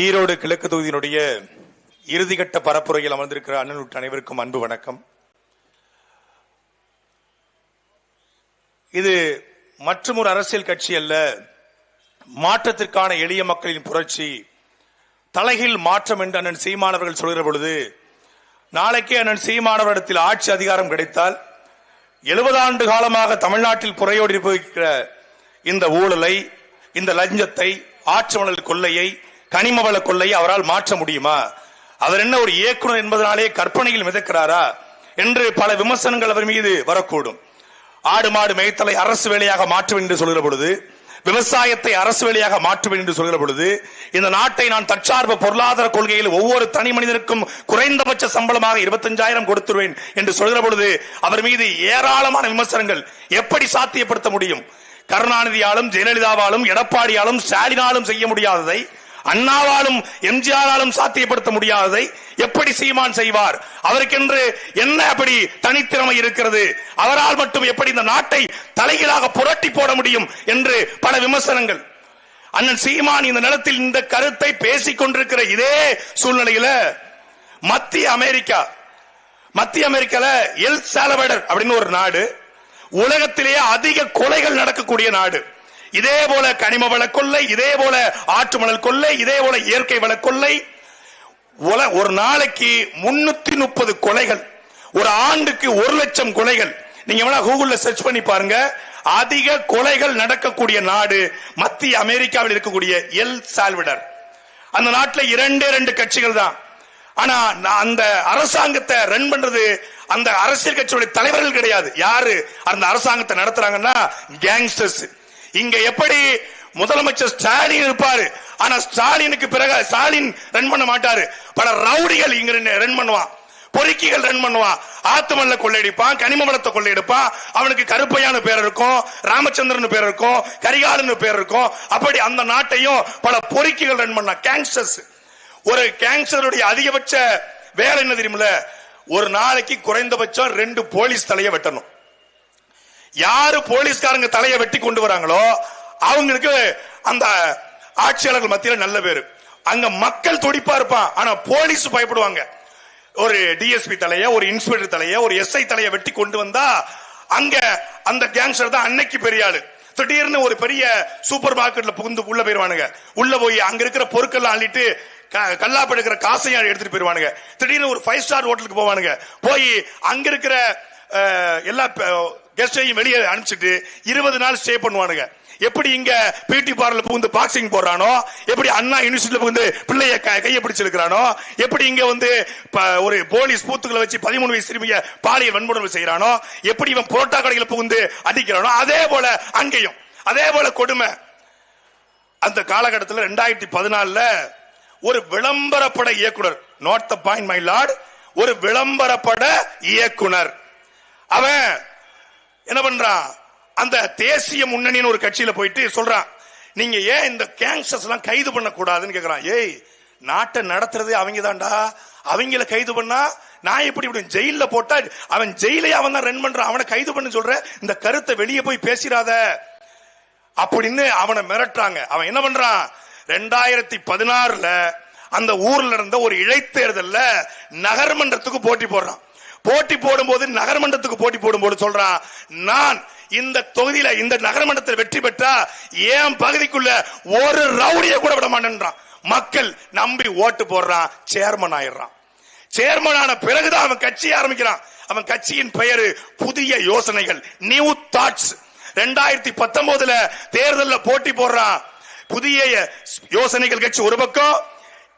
ஈரோடு கிழக்கு தொகுதியினுடைய இறுதிக்கட்ட பரப்புரையில் அமர்ந்திருக்கிற அண்ணன் உட்பட அனைவருக்கும் அன்பு வணக்கம். இது மற்றும் ஒரு அரசியல் கட்சி அல்ல மாற்றத்திற்கான எளிய மக்களின் புரட்சி. தலைகீழ் மாற்றம் என்று அண்ணன் சீமானவர்கள் சொல்கிற பொழுது நாளைக்கே அண்ணன் சீமானவரிடத்தில் ஆட்சி அதிகாரம் கிடைத்தால் எழுபது ஆண்டு காலமாக தமிழ்நாட்டில் புறையோடி இருக்கிற இந்த ஊழலை இந்த லஞ்சத்தை ஆற்றுமணல் கொள்ளையை கனிமவள கொள்ளையை அவரால் மாற்ற முடியுமா? அவர் என்ன ஒரு இயக்குனர் என்பதனாலே கற்பனையில் மிதக்கிறாரா? என்று பல விமர்சனங்கள் அவர் மீது வரக்கூடும். ஆடு மாடு மேய்த்தலை அரசு வேலையாக மாற்றுவேன் என்று சொல்கிற பொழுது விவசாயத்தை அரசு வேலையாக மாற்றுவேன் என்று சொல்கிற பொழுது இந்த நாட்டை நான் தற்சார்பு பொருளாதார கொள்கையில் ஒவ்வொரு தனி மனிதனுக்கும் குறைந்தபட்ச சம்பளமாக இருபத்தஞ்சாயிரம் கொடுத்துருவேன் என்று சொல்கிற பொழுது அவர் மீது ஏராளமான விமர்சனங்கள் எப்படி சாத்தியப்படுத்த முடியும்? கருணாநிதியாலும் ஜெயலலிதாவாலும் எடப்பாடியாலும் ஸ்டாலினாலும் செய்ய முடியாததை அண்ணாவாலும் எம்ஜிஆராலும் சாத்தியப்படுத்த முடியாததை எப்படி சீமான் செய்வார்? அவருக்கென்று என்ன அப்படி தனித்திறமை இருக்கிறது? அவரால் மட்டும் எப்படி இந்த நாட்டை தலைகீழாக புரட்டி போட முடியும் என்று பல விமர்சனங்கள். அண்ணன் சீமான் இந்த நிலத்தில் இந்த கருத்தை பேசிக் கொண்டிருக்கிற இதே சூழ்நிலையில மத்திய அமெரிக்கா மத்திய அமெரிக்கால எல் சாலவடர் அப்படின்னு ஒரு நாடு உலகத்திலேயே அதிக கொலைகள் நடக்கக்கூடிய நாடு. இதே போல கனிம வள கொள்ளை இதே போல ஆற்று மணல் கொள்ளை இதே போல இயற்கை வள கொள்ளை. ஒரு நாளைக்கு முன்னூத்தி முப்பது கொலைகள் ஒரு ஆண்டுக்கு ஒரு லட்சம் கொலைகள். நீங்க வேணா கூகுள்ல சர்ச் பண்ணி பாருங்க. அதிக கொலைகள் நடக்கக்கூடிய நாடு மத்திய அமெரிக்காவில் இருக்கக்கூடிய எல் சால்விடர். அந்த நாட்டில் இரண்டே ரெண்டு கட்சிகள் தான். ஆனா நான் அந்த அரசாங்கத்தை ரன் பண்றது அந்த அரசியல் கட்சியுடைய தலைவர்கள் கிடையாது. யாரு? அந்த அரசாங்கத்தை நடத்துறாங்கன்னா கேங்ஸ்டர்ஸ் இங்க எப்படி முதலமைச்சர் ஸ்டாலின் இருப்பாரு? ஆனா ஸ்டாலினுக்கு பிறகு ஸ்டாலின் ரன் பண்ண மாட்டாரு. பல ரவுடிகள் இங்க ரன் பண்ணுவான். பொறுக்கிகள் ரன் பண்ணுவான். ஆத்துமல்ல கொள்ளையடிப்பான் கனிம வளத்தை கொள்ளையடிப்பான். அவனுக்கு கருப்பையான பேர் இருக்கும் ராமச்சந்திரன் பேர் இருக்கும் கரிகாலன் பேர் இருக்கும். அப்படி அந்த நாட்டையும் பல பொறுக்கிகள் ரன் பண்ண கேங்ஸ்டர்ஸ் ஒரு கேங்ஸ்டருடைய அதிகபட்ச வேலை என்ன தெரியுமில ஒரு நாளைக்கு குறைந்தபட்சம் ரெண்டு போலீஸ் தலையை வெட்டணும். யாரு போலீஸ்காரங்க தலையை வெட்டி கொண்டு வராங்களோ அவங்களுக்கு அந்த ஆட்சியாளர்கள் மத்தியில் நல்ல பேரு. அங்க மக்கள் துடிப்பா இருப்பான். ஆனா போலீஸ் பயப்படுவாங்க. ஒரு டிஎஸ்பி தலைய ஒரு இன்ஸ்பெக்டர் தலைய ஒரு எஸ்ஐ தலைய வெட்டி கொண்டு வந்தா அங்க அந்த கேங்ஸ்டர் தான் அன்னைக்கு பெரிய ஆளு. திடீர்னு ஒரு பெரிய சூப்பர் மார்க்கெட்ல புகுந்து உள்ள போயிருவானுங்க. உள்ள போய் அங்க இருக்கிற பொருட்கள்லாம் அள்ளிட்டு க- கல்லாப்பு எடுக்கிற காசையும் எடுத்துட்டு போயிருவானுங்க. திடீர்னு ஒரு ஃபைவ் ஸ்டார் ஹோட்டலுக்கு போவானுங்க. போய் அங்க இருக்கிற எல்லா கெஸ்டையும் வெளியே அனுப்பிச்சிட்டு இருபது நாள் ஸ்டே பண்ணுவானுங்க. எப்படி இங்க பிடி பார்ல புகுந்து பாக்ஸிங் போடுறானோ? எப்படி அண்ணா யூனிவர்சிட்டியில புகுந்து பிள்ளைய க- கையை பிடிச்சிருக்கிறானோ எப்படி இங்க வந்து ஒரு போலீஸ் பூத்துக்களை வச்சு பதிமூணு வயசு சிறுமிய பாலியல் வன்முறை செய்யறானோ? எப்படி இவன் புரோட்டா கடைகளை புகுந்து அடிக்கிறானோ? அதே போல அங்கேயும். அதே போல கொடுமை. அந்த காலகட்டத்தில் ரெண்டாயிரத்தி பதினாலுல ஒரு விளம்பரப்பட இயக்குனர் note the point my lord ஒரு விளம்பரப்பட இயக்குனர். அவன் என்ன பண்றான் அந்த தேசிய முன்னணின்னு ஒரு கட்சியில போயிட்டு சொல்றான் நீங்க ஏன் இந்த கேங்ஸ்டர்ஸ் எல்லாம் கைது பண்ண கூடாதுன்னு கேக்குறான். ஏய் நாட்டை நடத்துறதே அவங்க தான்டா அவங்கள கைது பண்ணா நான் எப்படி இப்படி ஜெயில போட்டா அவன் ஜெயிலே அவன் தான் ரன் பண்றான். அவனை கைது பண்ண சொல்ற இந்த கருத்தை வெளியே போய் பேசிடாத. அப்படின்னு அவனை மிரட்டுறாங்க. அவன் என்ன பண்றான்? ரெண்டாயிரத்தி பதினாறுல அந்த ஊர்ல இருந்த ஒரு இடைத்தேர்தல்ல நகர்மன்றத்துக்கு போட்டி போடுறான். போட்டி போடும்போது நகர்மன்றத்துக்கு போட்டி போடும்போது சொல்றான் நான் இந்த தொகுதியில இந்த நகரமன்றத்தில் வெற்றி பெற்றா என் பகுதிக்குள்ள ஒரு ரவுடியை கூட விட மாட்டேன்றான். மக்கள் நம்பி ஓட்டு போடுறான் சேர்மன் ஆயிடுறான். சேர்மன் ஆன பிறகுதான் அவன் கட்சி ஆரம்பிக்கிறான். அவன் கட்சியின் பெயரு புதிய யோசனைகள் நியூ தாட்ஸ் ரெண்டாயிரத்தி பத்தொன்பதுல தேர்தலில் போட்டி போடுறான். புதிய யோசனைகள் கட்சி ஒரு பக்கம்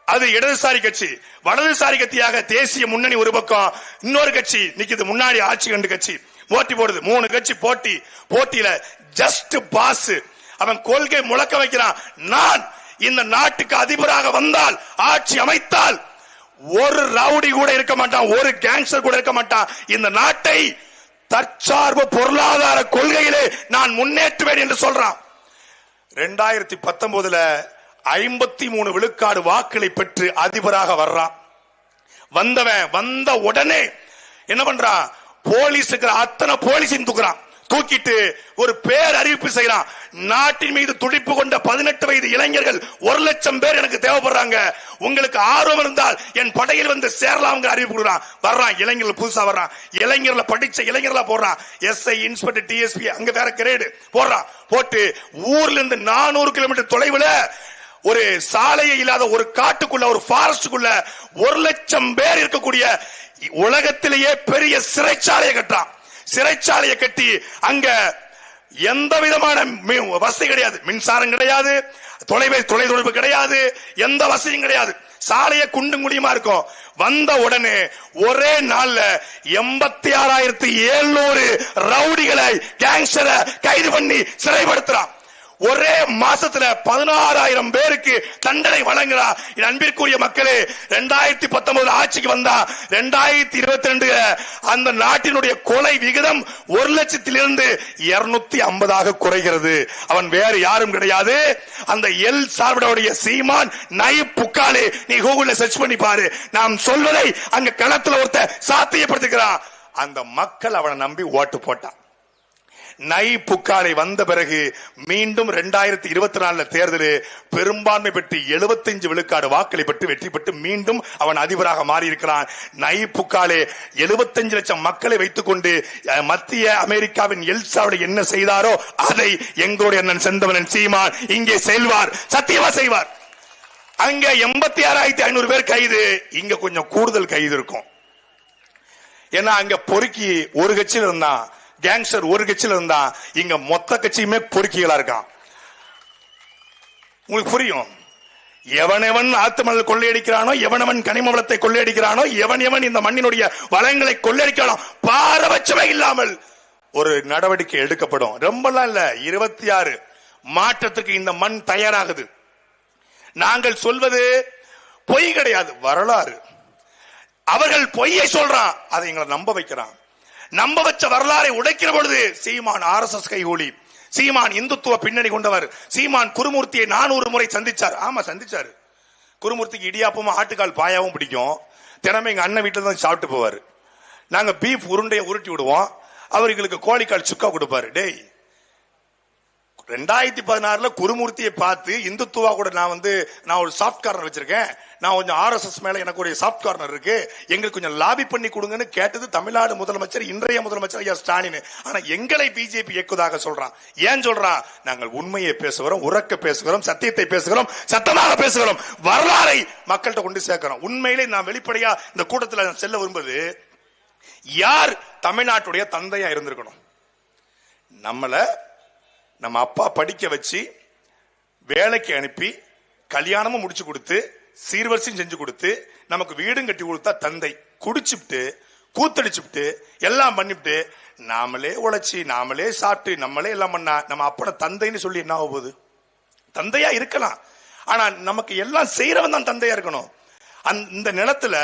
அது இடதுசாரி கட்சி. வலதுசாரி கட்சியாக தேசிய முன்னணி ஒரு பக்கம் இன்னொரு கட்சி நிக்குது முன்னாடி ஆட்சி கண்டு கட்சி. போட்டி போடுது மூணு கட்சி போட்டி. போட்டியில ஜஸ்ட் பாஸ் அவன் கொள்கை முழக்க வைக்கிறான். நான் இந்த நாட்டுக்கு அதிபராக வந்தால் ஆட்சி அமைத்தால் ஒரு ரவுடி கூட இருக்க மாட்டான் ஒரு கேங்ஸ்டர் கூட இருக்க மாட்டான். இந்த நாட்டை தற்சார்பு பொருளாதார கொள்கையிலே நான் முன்னேற்றுவேன் என்று சொல்றான். ரெண்டாயிரத்தி பத்தொன்பதுல ஐம்பத்தி மூணு விழுக்காடு வாக்களை பெற்று அதிபராக வர்றான். வந்தவன் வந்த உடனே என்ன பண்றான் போலீஸுக்கு அத்தனை போலீஸையும் தூக்குறான். தூக்கிட்டு ஒரு பேர் அறிவிப்பு செய்யறான். நாட்டின் மீது துடிப்பு கொண்ட பதினெட்டு வயது இளைஞர்கள் ஒரு லட்சம் பேர் எனக்கு தேவைப்படுறாங்க. உங்களுக்கு ஆர்வம் இருந்தால் என் படையில் வந்து சேரலாம் அறிவிப்பு கொடுக்குறான். வர்றான். இளைஞர்கள் புதுசா வர்றான். இளைஞர்ல படிச்ச இளைஞர்களா போடுறான். எஸ்ஐ இன்ஸ்பெக்டர் டிஎஸ்பி அங்க வேற கிரேடு போடுறான். போட்டு ஊர்ல இருந்து நானூறு கிலோமீட்டர் தொலைவுல ஒரு சாலையே இல்லாத ஒரு காட்டுக்குள்ள ஒரு ஃபாரஸ்டுக்குள்ள ஒரு லட்சம் பேர் இருக்கக்கூடிய உலகத்திலேயே பெரிய சிறைச்சாலையை கட்டான் சிறைச்சாலையை கட்டி அங்க எந்த விதமான வசதி கிடையாது. மின்சாரம் கிடையாது தொலைபேசி தொலைதொடர்பு கிடையாது எந்த வசதியும் கிடையாது. சாலையை குண்டும் குடியுமா இருக்கும். வந்த உடனே ஒரே நாள்ல எண்பத்தி ஆறாயிரத்தி எழுநூறு ரவுடிகளை கேங்ஸ்டரை கைது பண்ணி சிறைப்படுத்துறான். ஒரே மாசத்துல பதினாறாயிரம் பேருக்கு தண்டனை வழங்குறா. என் அன்பிற்குரிய மக்களே ரெண்டாயிரத்தி பத்தொன்பது ஆட்சிக்கு வந்தா ரெண்டாயிரத்தி இருபத்தி ரெண்டு அந்த நாட்டினுடைய கொலை விகிதம் ஒரு லட்சத்திலிருந்து இருநூத்தி ஐம்பதாக குறைகிறது. அவன் வேறு யாரும் கிடையாது. அந்த எல் சார்புடைய சீமான் நை புக்காலே நீ கூகுள்ல சர்ச் பண்ணி பாரு. நாம் சொல்வதை அங்க களத்துல ஒருத்த சாத்தியப்படுத்துகிறான். அந்த மக்கள் அவனை நம்பி ஓட்டு போட்டான். நை புக்காரை வந்த பிறகு மீண்டும் ரெண்டாயிரத்தி இருபத்தி நாலுல தேர்தலில் பெரும்பான்மை பெற்று 75 விழுக்காடு வாக்களை பெற்று வெற்றி பெற்று மீண்டும் அவன் அதிபராக மாறி இருக்கிறான் நை புக்காலே 75 லட்சம் மக்களை வைத்துக் கொண்டு மத்திய அமெரிக்காவின் எல்சாவோட என்ன செய்தாரோ அதை எங்களுடைய அண்ணன் செந்தவனன் சீமான் இங்கே செல்வார் சத்தியமா செய்வார். அங்க எண்பத்தி ஆறாயிரத்தி ஐநூறு பேர் கைது இங்க கொஞ்சம் கூடுதல் கைது இருக்கும். ஏன்னா அங்க பொறுக்கி ஒரு கட்சியில் இருந்தான் கேங்ஸ்டர் ஒரு கட்சியில் இருந்தான் இங்க மொத்த கட்சியுமே பொறுக்கிகளா இருக்கான். உங்களுக்கு புரியும்? எவனெவன் ஆத்துமணல் கொள்ளையடிக்கிறானோ எவனவன் கனிம வளத்தை கொள்ளையடிக்கிறானோ எவன் எவன் இந்த மண்ணினுடைய வளங்களை கொள்ளையடிக்கிறானோ பாரபட்சமே இல்லாமல் ஒரு நடவடிக்கை எடுக்கப்படும். ரொம்பலாம் இல்ல இருபத்தி ஆறு மாற்றத்துக்கு இந்த மண் தயாராகுது. நாங்கள் சொல்வது பொய் கிடையாது வரலாறு. அவர்கள் பொய்யை சொல்றான் அதை எங்களை நம்ப வைக்கிறான். நம்ப வச்ச வரலாறை உடைக்கிற பொழுது சீமான் ஆர் எஸ் எஸ் கைகூலி. சீமான் இந்துத்துவ பின்னணி கொண்டவர். சீமான் குருமூர்த்தியை நானூறு முறை சந்திச்சார். ஆமா சந்திச்சாரு. குருமூர்த்திக்கு இடியாப்பமும் ஆட்டுக்கால் பாயாவும் பிடிக்கும். தினமும் எங்க அண்ணன் வீட்டில் தான் சாப்பிட்டு போவார். நாங்க பீஃப் உருண்டையை உருட்டி விடுவோம். அவர் எங்களுக்கு கோழிக்கால் சுக்கா கொடுப்பாரு. டேய் ரெண்டாயிரத்தி பதினாறுல குருமூர்த்தியை பார்த்து இந்துத்துவா கூட நான் வந்து நான் ஒரு சாஃப்ட் கார்னர் வச்சிருக்கேன். நான் கொஞ்சம் ஆர்எஸ்எஸ் மேல எனக்கு ஒரு சாஃப்ட் கார்னர் இருக்கு. எங்களுக்கு கொஞ்சம் லாபி பண்ணி கொடுங்கன்னு கேட்டது தமிழ்நாடு முதலமைச்சர் இன்றைய முதலமைச்சர் ஐயா ஸ்டாலின். ஆனா எங்களை பிஜேபி இயக்குவதாக சொல்றான். ஏன் சொல்றான்? நாங்கள் உண்மையை பேசுகிறோம் உறக்க பேசுகிறோம் சத்தியத்தை பேசுகிறோம் சத்தமாக பேசுகிறோம். வரலாறை மக்கள்கிட்ட கொண்டு சேர்க்கிறோம். உண்மையிலே நான் வெளிப்படையா இந்த கூட்டத்தில் நான் செல்ல விரும்புவது யார் தமிழ்நாட்டுடைய தந்தையா இருந்திருக்கணும்? நம்மள நம்ம அப்பா படிக்க வச்சு வேலைக்கு அனுப்பி கல்யாணமும் முடிச்சு கொடுத்து சீர்வரிசையும் செஞ்சு கொடுத்து நமக்கு வீடும் கட்டி கொடுத்தா தந்தை. குடிச்சுட்டு கூத்தடிச்சுட்டு எல்லாம் பண்ணிவிட்டு நாமளே உழைச்சி நாமளே சாப்பிட்டு நம்மளே எல்லாம் பண்ணா நம்ம அப்பட தந்தைன்னு சொல்லி என்ன ஆக போகுது? தந்தையா இருக்கலாம். ஆனா நமக்கு எல்லாம் செய்யறவன் தான் தந்தையா இருக்கணும். அந்த இந்த நிலத்துல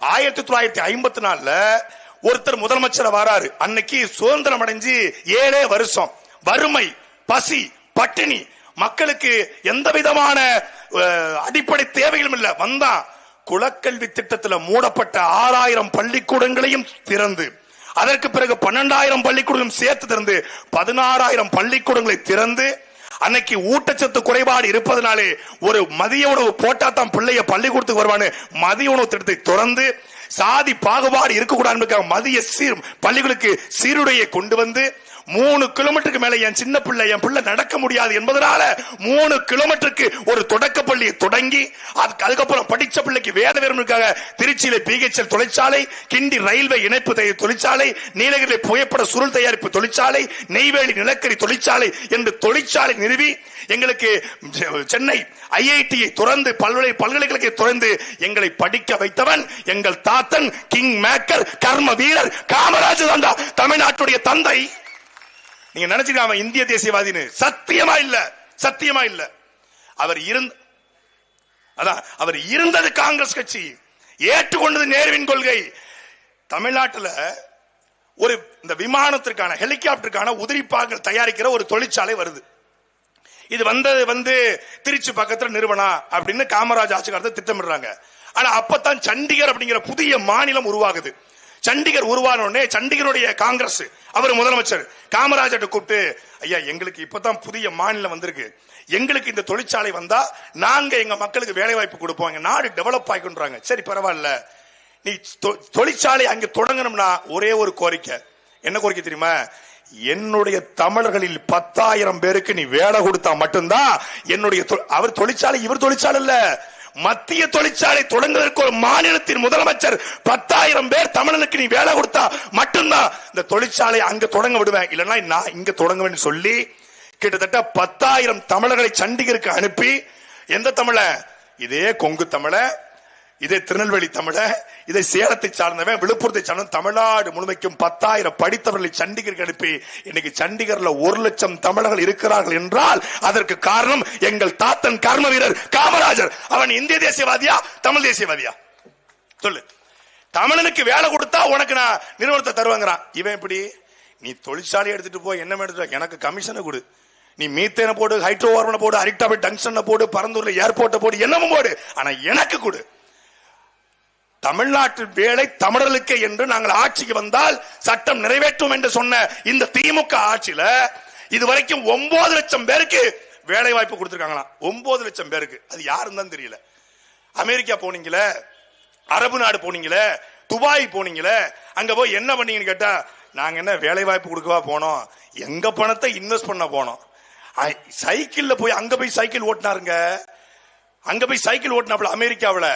ஆயிரத்தி தொள்ளாயிரத்தி ஐம்பத்தி நாலுல ஒருத்தர் முதலமைச்சர் வராரு. அன்னைக்கு சுதந்திரம் அடைஞ்சு ஏழே வருஷம். வறுமை பசி பட்டினி மக்களுக்கு எந்த விதமான அடிப்படை தேவைகளும் இல்லை. வந்தான் குலக்கல்வி திட்டத்தில் மூடப்பட்ட ஆறாயிரம் பள்ளிக்கூடங்களையும் திறந்து அதற்கு பிறகு பன்னெண்டாயிரம் பள்ளிக்கூடங்களும் சேர்த்து திறந்து பதினாறாயிரம் பள்ளிக்கூடங்களை திறந்து அன்னைக்கு ஊட்டச்சத்து குறைபாடு இருப்பதனாலே ஒரு மதிய உணவு போட்டா தான் பிள்ளைய பள்ளிக்கூடத்துக்கு வருவான்னு மதிய உணவு திட்டத்தை திறந்து சாதி பாகுபாடு இருக்கக்கூடாது மதிய சீர் பள்ளிகளுக்கு சீருடையை கொண்டு வந்து மூணு கிலோமீட்டருக்கு மேல என் சின்ன பிள்ளை என் பிள்ளை நடக்க முடியாது என்பதனால மூணு கிலோமீட்டருக்கு ஒரு தொடக்க பள்ளியை தொடங்கி அதுக்கு அதுக்கப்புறம் படிச்ச பிள்ளைக்கு வேத விரும்புக்காக திருச்சியில பிஹெச்எல் தொழிற்சாலை கிண்டி ரயில்வே இணைப்பு தொழிற்சாலை நீலகிரி புகைப்பட சுருள் தயாரிப்பு தொழிற்சாலை நெய்வேலி நிலக்கரி தொழிற்சாலை என்று தொழிற்சாலை நிறுவி எங்களுக்கு சென்னை ஐஐடியை துறந்து பல்வேறு பல்கலைக்கழகத்தை துறந்து எங்களை படிக்க வைத்தவன் எங்கள் தாத்தன் கிங் மேக்கர் கர்ம வீரர் காமராஜர் தந்தா தமிழ்நாட்டுடைய தந்தை. நீங்க நினைச்சுக்க இந்திய தேசியவாதின்னு சத்தியமா இல்ல சத்தியமா இல்ல. அவர் இருந்த அதான் அவர் இருந்தது காங்கிரஸ் கட்சி ஏற்றுக்கொண்டது நேருவின் கொள்கை. தமிழ்நாட்டுல ஒரு இந்த விமானத்திற்கான ஹெலிகாப்டருக்கான உதிரிப்பாக்கள் தயாரிக்கிற ஒரு தொழிற்சாலை வருது. இது வந்தது வந்து திருச்சி பக்கத்தில் நிறுவனா அப்படின்னு காமராஜ் ஆட்சிக்காரத்தை திட்டமிடுறாங்க. ஆனா அப்பதான் சண்டிகர் அப்படிங்கிற புதிய மாநிலம் உருவாகுது. சண்டிகர் உருவான உடனே சண்டிகருடைய காங்கிரஸ் அவர் முதலமைச்சர். காமராஜர்கிட்ட கூப்பிட்டு ஐயா எங்களுக்கு இப்பதான் புதிய மாநிலம் வந்திருக்கு. எங்களுக்கு இந்த தொழிற்சாலை வந்தா நாங்க எங்க மக்களுக்கு வேலை வாய்ப்பு கொடுப்போம். எங்க நாடு டெவலப் ஆகிக்கொண்டாங்க சரி பரவாயில்ல. நீ தொ- தொழிற்சாலை அங்க தொடங்கணும்னா ஒரே ஒரு கோரிக்கை. என்ன கோரிக்கை தெரியுமா? என்னுடைய தமிழர்களில் பத்தாயிரம் பேருக்கு நீ வேலை கொடுத்தா மட்டும்தான் என்னுடைய தொ- அவர் தொழிற்சாலை இவர் தொழிற்சாலை இல்ல. மத்திய தொழிற்சாலை தொடங்குவதற்கு ஒரு மாநிலத்தின் முதலமைச்சர் பத்தாயிரம் பேர் தமிழனுக்கு நீ வேலை கொடுத்தா மட்டும்தான் இந்த தொழிற்சாலை அங்க தொடங்க விடுவேன். இல்லைன்னா நான் இங்க தொடங்குவேன் சொல்லி கிட்டத்தட்ட பத்தாயிரம் தமிழர்களை சண்டிகருக்கு அனுப்பி எந்த தமிழ? இதே கொங்கு தமிழ. இதே திருநெல்வேலி தமிழ இதை சேலத்தை சார்ந்தவன் விழுப்புரத்தை சார்ந்த தமிழ்நாடு முழுமைக்கும் பத்தாயிரம் படித்தவர்களை சண்டிகருக்கு அனுப்பி இன்னைக்கு சண்டிகர்ல ஒரு லட்சம் தமிழர்கள் இருக்கிறார்கள் என்றால் அதற்கு காரணம் எங்கள் தாத்தன் கர்ம வீரர் காமராஜர். அவன் இந்திய தேசியவாதியா தமிழ் தேசியவாதியா? சொல்லு. தமிழனுக்கு வேலை கொடுத்தா உனக்கு நான் நிறுவனத்தை தருவாங்கிறான். இவன் எப்படி? நீ தொழிற்சாலை எடுத்துட்டு போய் என்ன எடுத்துட்டு எனக்கு கமிஷனை கொடு. நீ மீத்தேனை போடு ஹைட்ரோ கார்பனை போடு அரிட்டாபை டங்ஷனை போடு பரந்தூர்ல ஏர்போர்ட்டை போடு என்னமும் போடு. ஆனா எனக்கு கொடு. தமிழ்நாட்டு வேலை தமிழர்களுக்கு என்று நாங்கள் ஆட்சிக்கு வந்தால் சட்டம் நிறைவேற்றும் என்று சொன்ன இந்த திமுக ஆட்சியில இதுவரைக்கும் ஒன்பது லட்சம் பேருக்கு வேலை வாய்ப்பு கொடுத்திருக்காங்களாம். ஒன்பது லட்சம் பேருக்கு. அது யாருன்னு தான் தெரியல. அமெரிக்கா போனீங்களே அரபு நாடு போனீங்களே துபாய் போனீங்களே அங்க போய் என்ன பண்ணீங்கன்னு கேட்டா நாங்க என்ன வேலை வாய்ப்பு கொடுக்கவா போனோம்? எங்க பணத்தை இன்வெஸ்ட் பண்ண போனோம். சைக்கிள்ல போய் அங்க போய் சைக்கிள் ஓட்டினாருங்க. அங்க போய் சைக்கிள் ஓட்டினாப்புல அமெரிக்காவில்.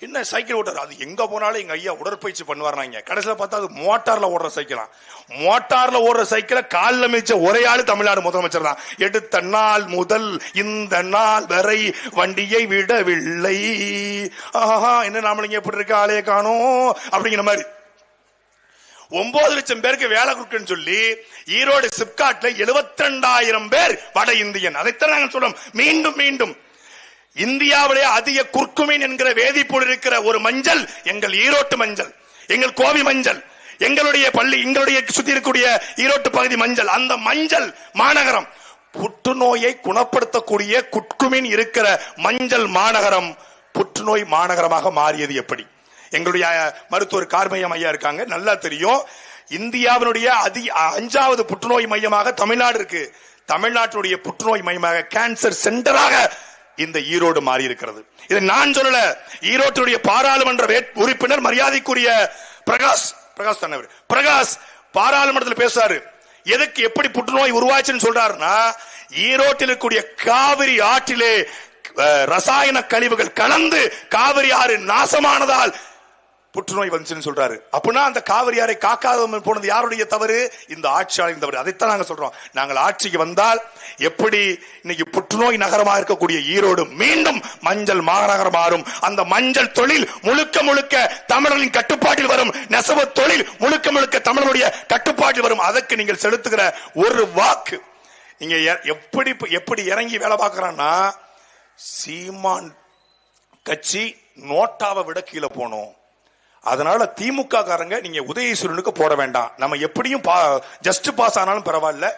என்ன சைக்கிள் ஓட்டுறது அது எங்க போனாலும் எங்க ஐயா உடற்பயிற்சி பண்ணுவாருனாங்க. கடைசியில பார்த்தா அது மோட்டார்ல ஓடுற சைக்கிளா மோட்டார்ல ஓடுற சைக்கிளை காலில் மிச்ச ஒரே ஆள் தமிழ்நாடு முதலமைச்சர் தான். எடுத்த நாள் முதல் இந்த நாள் வரை வண்டியை விடவில்லை. ஆஹா என்ன நாமளுங்க எப்படி இருக்க ஆளைய காணோம்? அப்படிங்கிற மாதிரி. ஒன்பது லட்சம் பேருக்கு வேலை கொடுக்குன்னு சொல்லி ஈரோடு சிப்காட்ல 72000 பேர் வட இந்தியன். அதைத்தான் நாங்கள் சொல்றோம். மீண்டும் மீண்டும். இந்தியாவிலே அதிக குர்குமின் என்கிற வேதிப்பொருள் இருக்கிற ஒரு மஞ்சள் எங்கள் ஈரோட்டு மஞ்சள் எங்கள் கோவி மஞ்சள் எங்களுடைய பள்ளி எங்களுடைய சுத்தி இருக்கக்கூடிய ஈரோட்டு பகுதி மஞ்சள் அந்த மஞ்சள் மாநகரம். புற்றுநோயை குணப்படுத்தக்கூடிய குட்குமின் இருக்கிற மஞ்சள் மாநகரம் புற்றுநோய் மாநகரமாக மாறியது எப்படி? எங்களுடைய மருத்துவர் கார்மையம் ஐயா இருக்காங்க நல்லா தெரியும். இந்தியாவினுடைய அதி அஞ்சாவது புற்றுநோய் மையமாக தமிழ்நாடு இருக்கு. தமிழ்நாட்டுடைய புற்றுநோய் மையமாக கேன்சர் சென்டராக இந்த ஈரோடு மாறி இருக்கிறது இதை நான் சொல்லல. ஈரோட்டுடைய பாராளுமன்ற உறுப்பினர் மரியாதைக்குரிய பிரகாஷ் பிரகாஷ் தானே பிரகாஷ் பாராளுமன்றத்தில் பேசுறாரு. எதுக்கு எப்படி புற்றுநோய் உருவாச்சுன்னு சொல்றாருன்னா ஈரோட்டில் இருக்கக்கூடிய காவிரி ஆற்றிலே ரசாயன கழிவுகள் கலந்து காவிரி ஆறு நாசமானதால் புற்றுநோய் வந்துச்சுன்னு சொல்றாரு. அப்படின்னா அந்த காவிரியாரை காக்காத போனது யாருடைய தவறு? இந்த ஆட்சியாளரின் தவறு. அதைத்தான் நாங்க சொல்றோம். நாங்கள் ஆட்சிக்கு வந்தால் எப்படி இன்னைக்கு புற்றுநோய் நகரமாக இருக்கக்கூடிய ஈரோடு மீண்டும் மஞ்சள் மாநகரம் மாறும். அந்த மஞ்சள் தொழில் முழுக்க முழுக்க தமிழர்களின் கட்டுப்பாட்டில் வரும். நெசவு தொழில் முழுக்க முழுக்க தமிழருடைய கட்டுப்பாட்டில் வரும். அதற்கு நீங்கள் செலுத்துகிற ஒரு வாக்கு. நீங்க எ- எப்படி எப்படி இறங்கி வேலை பார்க்கறான்னா சீமான் கட்சி நோட்டாவை விட கீழே போனோம் அதனால திமுக காரங்க நீங்க உதயசூரனுக்கு போட வேண்டாம். நம்ம எப்படியும் ஜஸ்ட் பாஸ் ஆனாலும் பரவாயில்ல.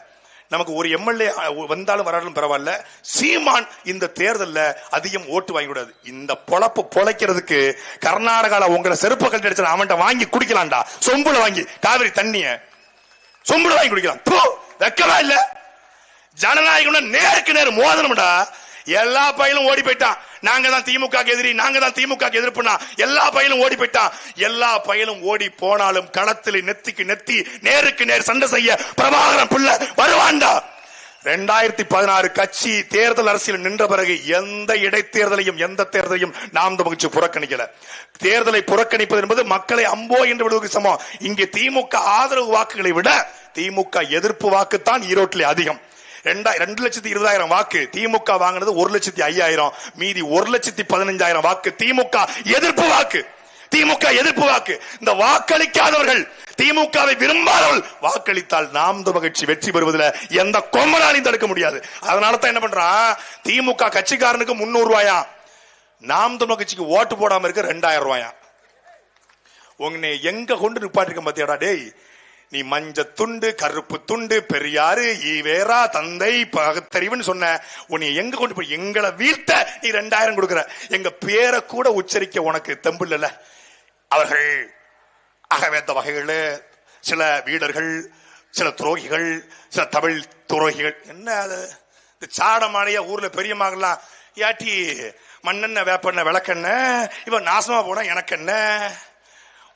நமக்கு ஒரு எம்எல்ஏ வந்தாலும் வராலும் பரவாயில்ல. சீமான் இந்த தேர்தலில் அதிகம் ஓட்டு வாங்கி கூடாது இந்த பொழப்பு பொழைக்கிறதுக்கு கர்நாடகாவில் உங்களை செருப்பு கட்டி அடிச்சு அவன்கிட்ட வாங்கி குடிக்கலாம்டா. சொம்புல வாங்கி காவிரி தண்ணிய. சொம்புல வாங்கி குடிக்கலாம். போ, வெக்கமா இல்ல. ஜனநாயகம் நேருக்கு நேர் மோதனம்டா எல்லா பையலும் ஓடி போயிட்டான் நாங்க தான் திமுக எதிரி நாங்க தான் திமுக எதிர்ப்புனா எல்லா பையலும் ஓடி போயிட்டான் எல்லா பையலும் ஓடி போனாலும் களத்தில் நெத்திக்கு நெத்தி நேருக்கு நேர் சண்டை செய்ய பிரபாகரன் பிள்ளை வருவான்டா. ரெண்டாயிரத்தி பதினாறு கட்சி தேர்தல் அரசியல் நின்ற பிறகு எந்த இடைத்தேர்தலையும் எந்த தேர்தலையும் நாம் தமிழ்ச்சி புறக்கணிக்கல. தேர்தலை புறக்கணிப்பது என்பது மக்களை அம்போ என்று விடுவதற்கு சமம். இங்கே திமுக ஆதரவு வாக்குகளை விட திமுக எதிர்ப்பு வாக்குத்தான் ஈரோட்டிலே அதிகம். ரெண்டா ரெண்டு லட்சத்தி இருபதாயிரம் வாக்கு திமுக வாங்கினது ஒரு லட்சத்தி ஐயாயிரம். மீதி ஒரு லட்சத்தி பதினஞ்சாயிரம் வாக்கு திமுக எதிர்ப்பு வாக்கு. திமுக எதிர்ப்பு வாக்கு. இந்த வாக்களிக்காதவர்கள் திமுகவை விரும்பாதவர்கள் வாக்களித்தால் நாம் மகிழ்ச்சி வெற்றி பெறுவதில் எந்த கொம்பனாலையும் தடுக்க முடியாது. அதனால தான் என்ன பண்றான் திமுக கட்சிக்காரனுக்கு முன்னூறு ரூபாயா? நாம் தமிழ் கட்சிக்கு ஓட்டு போடாம இருக்க ரெண்டாயிரம் ரூபாயா? உன்னை எங்க கொண்டு நிப்பாட்டிருக்க பாத்தியாடா? டேய் நீ மஞ்ச துண்டு கருப்பு துண்டு பெரியாரு ஈவேரா தந்தை பகுத்தறிவுன்னு சொன்ன உன்னை எங்க கொண்டு போய் எங்களை வீழ்த்த நீ ரெண்டாயிரம் கொடுக்குற? எங்க பேரை கூட உச்சரிக்க உனக்கு தெம்பு இல்லைல்ல அவர்கள் ஆகவே வகைகள் சில வீரர்கள் சில துரோகிகள் சில தமிழ் துரோகிகள். என்ன அது? இந்த சாடமானையா ஊர்ல பெரியமாகலாம் ஏட்டி மண்ணெண்ண வேப்பெண்ண விளக்கெண்ண இவன் நாசமா போனா எனக்கு என்ன?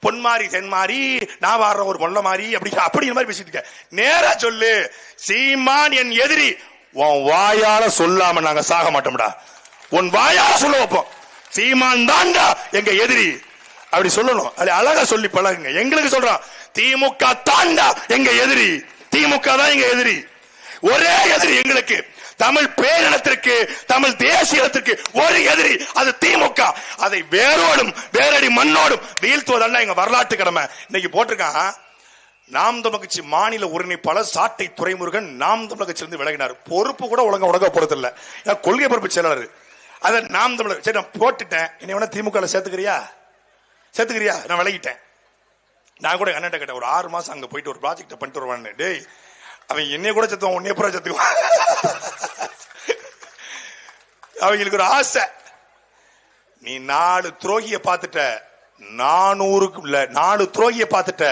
பொன்மாரி தென்மாரி நான் வாடுற ஒரு மொல்ல மாறி அப்படி அப்படி மாதிரி பேசிட்டு இருக்க. நேரா சொல்லு. சீமான் என் எதிரி. உன் வாயால சொல்லாம நாங்க சாக மாட்டோம்டா. உன் வாயால சொல்ல வைப்போம். சீமான் தான்டா எங்க எதிரி. அப்படி சொல்லணும். அது அழகா சொல்லி பழகுங்க. எங்களுக்கு சொல்றோம் திமுக தாண்டா எங்க எதிரி. திமுக தான் எங்க எதிரி. ஒரே எதிரி எங்களுக்கு. தமிழ் பேரினத்திற்கு தமிழ் தேசியத்திற்கு ஒரு எதிரி அது திமுக. அதை வேரோடும் வேரடி மண்ணோடும் வீழ்த்துவதல்ல எங்க வரலாற்று கடமை. இன்னைக்கு போட்டிருக்கான் நாம் தமிழ் கட்சி மாநில ஒருங்கிணைப்பாளர் சாட்டை துறைமுருகன் நாம் தமிழ் கட்சியிலிருந்து விலகினார். பொறுப்பு கூட ஒழுங்கா உலக போறது இல்ல கொள்கை பொறுப்பு செயலாளர். அதை நாம் தமிழர் சரி நான் போட்டுட்டேன். என்னை வேணா திமுக சேர்த்துக்கிறியா? சேர்த்துக்கிறியா? நான் விலகிட்டேன். நான் கூட எங்க அண்ணன் கேட்டேன். ஒரு ஆறு மாசம் அங்க போயிட்டு ஒரு ப்ராஜெக்ட் பண்ணிட்டு வருவான்னு. டேய் அவன் என்னைய கூட செத்துவான் உன்னைய பூரா செத்துக்குவான். அவங்களுக்கு ஒரு ஆசை. நீ நாலு துரோகிய பார்த்துட்ட நானூறுக்கு இல்ல நாலு துரோகிய பார்த்துட்ட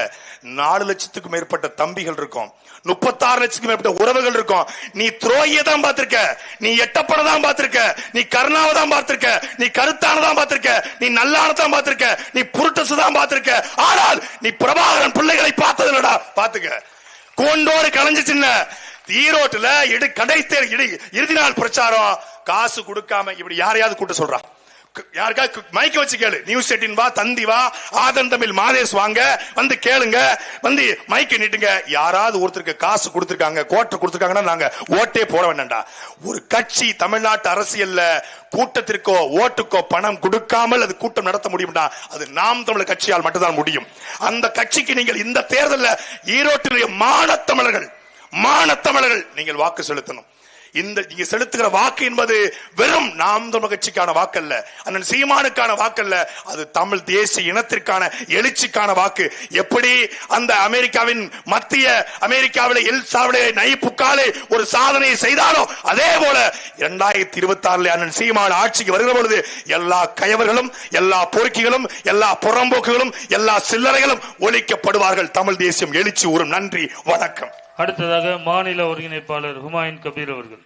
நாலு லட்சத்துக்கும் மேற்பட்ட தம்பிகள் இருக்கும். முப்பத்தாறு லட்சத்துக்கும் மேற்பட்ட உறவுகள் இருக்கும். நீ துரோகிய தான் பார்த்திருக்க. நீ எட்டப்பட தான் பார்த்திருக்க. நீ கருணாவை தான் பார்த்திருக்க. நீ கருத்தான தான் பார்த்திருக்க. நீ நல்லான தான் பார்த்திருக்க. நீ புருட்டசு தான் பார்த்திருக்க. ஆனால் நீ பிரபாகரன் பிள்ளைகளை பார்த்தது இல்லடா பாத்துக்க கோண்டோடு கலைஞ்சு சின்ன. ஈரோட்டுல இடு கடைத்தேர் இடு இறுதி நாள் பிரச்சாரம். காசு கொடுக்காம இப்படி யாரையாவது கூட்ட சொல்றான் யாருக்கா? மயக்க வச்சு கேளு. நியூஸ் எட்டின் வா தந்தி வா ஆதன் தமிழ் மாதேஷ் வாங்க. வந்து கேளுங்க. வந்து மைக்க நீட்டுங்க. யாராவது ஒருத்தருக்கு காசு கொடுத்துருக்காங்க கோட்டை கொடுத்துருக்காங்கன்னா நாங்க ஓட்டே போட வேண்டாம்டா. ஒரு கட்சி தமிழ்நாட்டு அரசியல்ல கூட்டத்திற்கோ ஓட்டுக்கோ பணம் கொடுக்காமல் அது கூட்டம் நடத்த முடியும்டா. அது நாம் தமிழர் கட்சியால் மட்டும்தான் முடியும். அந்த கட்சிக்கு நீங்கள் இந்த தேர்தலில் ஈரோட்டிலுடைய மானத்தமிழர்கள் மானத்தமிழர்கள் நீங்கள் வாக்கு செலுத்தணும். இந்த நீங்க செலுத்துகிற வாக்கு என்பது வெறும் நாம் தமிழ் கட்சிக்கான வாக்கல்ல அண்ணன் சீமானுக்கான வாக்கல்ல அது தமிழ் தேசிய இனத்திற்கான எழுச்சிக்கான வாக்கு. எப்படி அந்த அமெரிக்காவின் மத்திய அமெரிக்காவில எல்சாவிலே நைப்புக்காலே ஒரு சாதனையை செய்தாலோ அதே போல இரண்டாயிரத்தி இருபத்தி ஆறுல அண்ணன் சீமான ஆட்சிக்கு வருகிற பொழுது எல்லா கயவர்களும் எல்லா பொறுக்கிகளும் எல்லா புறம்போக்குகளும் எல்லா சில்லறைகளும் ஒழிக்கப்படுவார்கள். தமிழ் தேசியம் எழுச்சி ஒரு நன்றி வணக்கம். அடுத்ததாக மாநில ஒருங்கிணைப்பாளர் ஹுமாயூன் கபீர் அவர்கள்.